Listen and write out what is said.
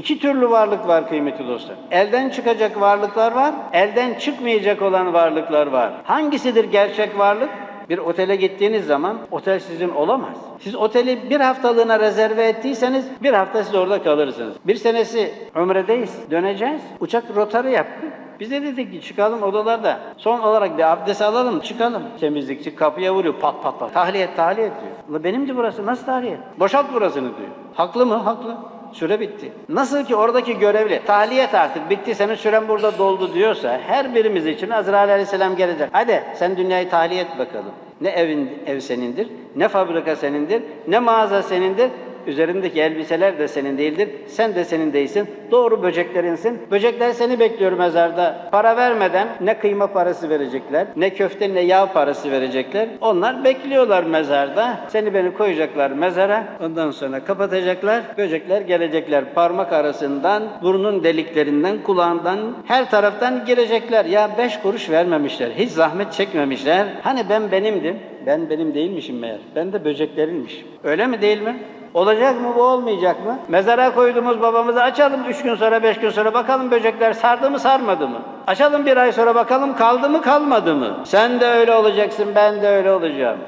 İki türlü varlık var kıymetli dostlar. Elden çıkacak varlıklar var, elden çıkmayacak olan varlıklar var. Hangisidir gerçek varlık? Bir otele gittiğiniz zaman otel sizin olamaz. Siz oteli bir haftalığına rezerve ettiyseniz bir hafta siz orada kalırsınız. Bir senesi umredeyiz, döneceğiz. Uçak rotarı yaptı. Biz de dedik ki çıkalım odalarda. Son olarak bir abdest alalım, çıkalım. Temizlikçi kapıya vuruyor pat pat pat. Tahliye et, tahliye et diyor. Benimdi burası, nasıl tahliye? et? Boşalt burasını diyor. Haklı mı? Haklı. Süre bitti. Nasıl ki oradaki görevli tahliyet artık bitti senin süren burada doldu diyorsa her birimiz için Azrail Aleyhisselam gelecek. Hadi sen dünyayı tahliye et bakalım. Ne evin ev senindir, ne fabrika senindir, ne mağaza senindir. Üzerindeki elbiseler de senin değildir. Sen de senin değilsin. Doğru böceklerinsin. Böcekler seni bekliyor mezarda. Para vermeden ne kıyma parası verecekler, ne köfte ne yağ parası verecekler. Onlar bekliyorlar mezarda. Seni beni koyacaklar mezara. Ondan sonra kapatacaklar. Böcekler gelecekler. Parmak arasından, burnun deliklerinden, kulağından, her taraftan girecekler. Ya beş kuruş vermemişler. Hiç zahmet çekmemişler. Hani ben benimdim. Ben benim değilmişim meğer. Ben de böceklerinmişim. Öyle mi değil mi? Olacak mı bu olmayacak mı? Mezara koyduğumuz babamızı açalım üç gün sonra beş gün sonra bakalım böcekler sardı mı sarmadı mı? Açalım bir ay sonra bakalım kaldı mı kalmadı mı? Sen de öyle olacaksın ben de öyle olacağım.